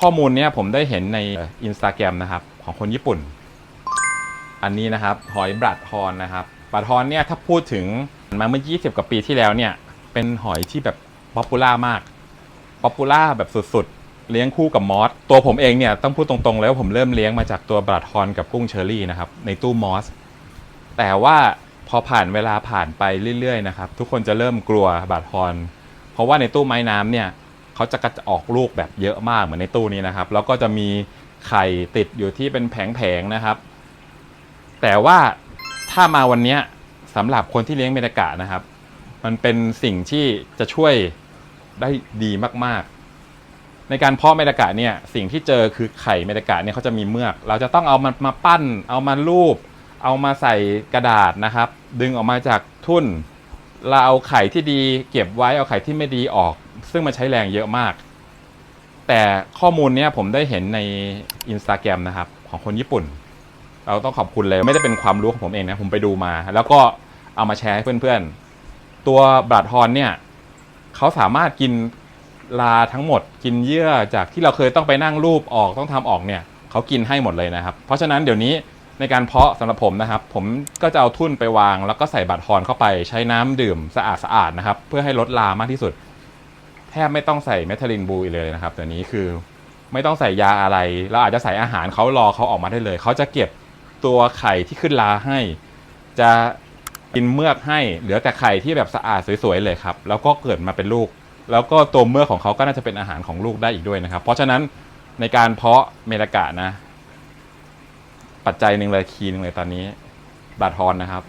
ข้อมูลเนี้ยผมได้เห็นในอินสตาแกรมนะครับ ของคนญี่ปุ่น อันนี้นะครับหอยบรัดฮอนนะครับบรัดฮอนเนี่ยถ้าพูดถึงมาเมื่อ 20 กว่าปีที่แล้วเนี่ย เป็นหอยที่แบบป๊อปปูล่ามากป๊อปปูล่าแบบสุดๆ เลี้ยงคู่กับมอสตัวผมเองเนี่ยต้องพูดตรงๆแล้วาผมเริ่มเลี้ยงมาจากตัวบรัดฮอนกับกุ้งเชอรี่นะครับในตู้มอสแต่ว่าพอผ่านเวลาผ่านไปเรื่อยๆนะครับทุกคนจะเริ่มกลัวบาดฮอน เพราะว่าในตู้ไม้น้ำเนี่ย เขาจะกระออกลูกแบบเยอะมากเหมือนในตู้นี้นะครับ แล้วก็จะมีไข่ติดอยู่ที่เป็นแผงๆนะครับ แต่ว่าถ้ามาวันนี้สำหรับคนที่เลี้ยงเมดากะนะครับ มันเป็นสิ่งที่จะช่วยได้ดีมากๆ ในการเพาะเมดากะเนี่ยสิ่งที่เจอคือไข่เมดากะเนี่ยเขาจะมีเมือก เราจะต้องเอามันมาปั้น เอามาลูบเอามาใส่กระดาษนะครับ ดึงออกมาจากทุ่นเราเอาไข่ที่ดีเก็บไว้เอาไข่ที่ไม่ดีออก ซึ่งมันใช้แรงเยอะมาก แต่ข้อมูลเนี้ยผมได้เห็นในอินสตาแกรมนะครับ ของคนญี่ปุ่น เราต้องขอบคุณเลย ไม่ได้เป็นความรู้ของผมเองนะ ผมไปดูมา แล้วก็เอามาแชร์ให้เพื่อนๆ ตัวบลัดฮอนเนี่ยเขาสามารถกินลาทั้งหมด กินเยื่อจากที่เราเคยต้องไปนั่งรูปออกต้องทำออกเนี่ยเขากินให้หมดเลยนะครับ เพราะฉะนั้นเดี๋ยวนี้ในการเพาะสำหรับผมนะครับ ผมก็จะเอาทุ่นไปวาง แล้วก็ใส่บัตรฮอนเข้าไปใช้น้ำดื่มสะอาดๆนะครับ เพื่อให้ลดลามากที่สุด แทบไม่ต้องใส่เมทาลินบูอีกเลยนะครับเดี๋ยวนี้คือไม่ต้องใส่ยาอะไร เราอาจจะใส่อาหารเขารอเขาออกมาได้เลย เขาจะเก็บตัวไข่ที่ขึ้นลาให้ จะกินเมือกให้ เหลือแต่ไข่ที่แบบสะอาดสวยๆเลยครับ แล้วก็เกิดมาเป็นลูก แล้วก็ตัวเมือกของเขาก็น่าจะเป็นอาหารของลูกได้อีกด้วยนะครับ เพราะฉะนั้นในการเพาะเมลากะนะ ปัจจัยหนึ่งเลยคีย์หนึ่งเลยตอนนี้บาทอนนะครับ